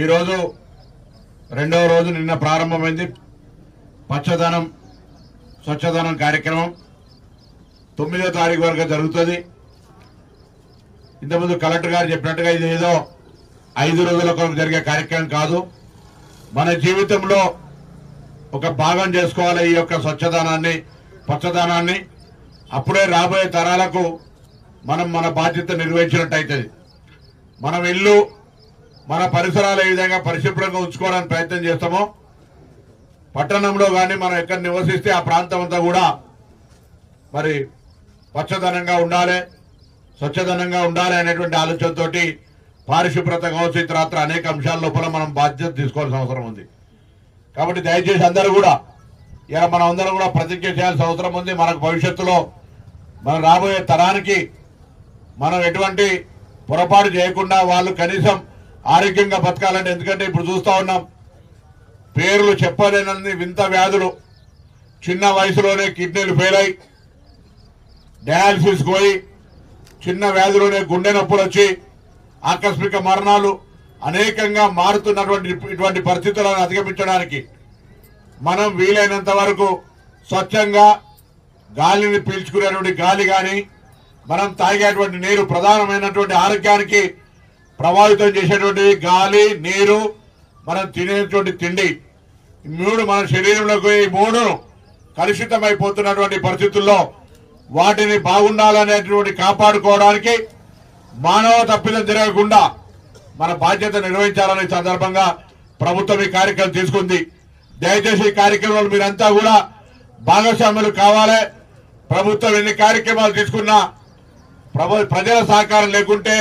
ఈరోజు రెండవ రోజు నిన్న ప్రారంభమైంది పచ్చదనం స్వచ్ఛదనం కార్యక్రమం. తొమ్మిదో తారీఖు వరకు జరుగుతుంది. ఇంతకుముందు కలెక్టర్ గారు చెప్పినట్టుగా ఇది ఏదో ఐదు రోజుల కొరకు జరిగే కార్యక్రమం కాదు. మన జీవితంలో ఒక భాగం చేసుకోవాలి ఈ యొక్క స్వచ్ఛదనాన్ని పచ్చదనాన్ని. అప్పుడే రాబోయే తరాలకు మనం మన బాధ్యత నిర్వహించినట్టు అవుతుంది మనం ఇల్లు మన పరిసరాలు ఏ విధంగా పరిశుభ్రంగా ఉంచుకోవడానికి ప్రయత్నం చేస్తామో పట్టణంలో కానీ మనం ఎక్కడ నివసిస్తే ఆ ప్రాంతం అంతా కూడా మరి పచ్చదనంగా ఉండాలి స్వచ్ఛదనంగా ఉండాలి అనేటువంటి ఆలోచనతోటి పారిశుభ్రత కావచ్చు ఇతరత్ర అనేక అంశాల లోపల మనం బాధ్యత తీసుకోవాల్సిన అవసరం ఉంది. కాబట్టి దయచేసి అందరూ కూడా ఇలా మనం అందరం కూడా ప్రతిజ్ఞ చేయాల్సిన అవసరం ఉంది. మనకు భవిష్యత్తులో మనం రాబోయే తరానికి మనం ఎటువంటి పొరపాటు చేయకుండా వాళ్ళు కనీసం ఆరోగ్యంగా బతకాలంటే ఎందుకంటే ఇప్పుడు చూస్తా ఉన్నాం. పేర్లు చెప్పలేనన్ని వింత వ్యాధులు. చిన్న వయసులోనే కిడ్నీలు ఫెయిల్ అయి డయాలసిస్ పోయి చిన్న వ్యాధిలోనే గుండె నొప్పులు వచ్చి ఆకస్మిక మరణాలు అనేకంగా మారుతున్నటువంటి ఇటువంటి పరిస్థితులను అధిగమించడానికి మనం వీలైనంత వరకు స్వచ్ఛంగా గాలిని పీల్చుకునేటువంటి గాలి కానీ మనం తాగేటువంటి నీరు ప్రధానమైనటువంటి ఆరోగ్యానికి ప్రభావితం చేసేటువంటి గాలి నీరు మనం తినేటువంటి తిండి మూడు మన శరీరంలోకి ఈ మూడు కలుషితమైపోతున్నటువంటి పరిస్థితుల్లో వాటిని బాగుండాలనేటువంటి కాపాడుకోవడానికి మానవ తప్పిదం జరగకుండా మన బాధ్యత నిర్వహించాలనే సందర్భంగా ప్రభుత్వం ఈ కార్యక్రమం తీసుకుంది. దయచేసి ఈ కార్యక్రమాలు మీరంతా కూడా భాగస్వాములు కావాలి. ప్రభుత్వం ఎన్ని కార్యక్రమాలు తీసుకున్నా ప్రభు ప్రజల సహకారం లేకుంటే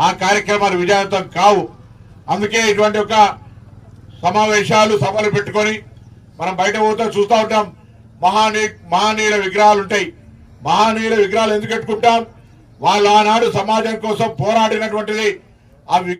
ఆ కార్యక్రమాలు విజయవంతం కావు. అందుకే ఇటువంటి ఒక సమావేశాలు సభలు పెట్టుకొని మనం బయట పోతే చూస్తూ ఉంటాం. మహానీ మహానీయుల విగ్రహాలు ఉంటాయి. మహానీయుల విగ్రహాలు ఎందుకు పెట్టుకుంటాం వాళ్ళు ఆనాడు సమాజం కోసం పోరాడినటువంటిది ఆ వి-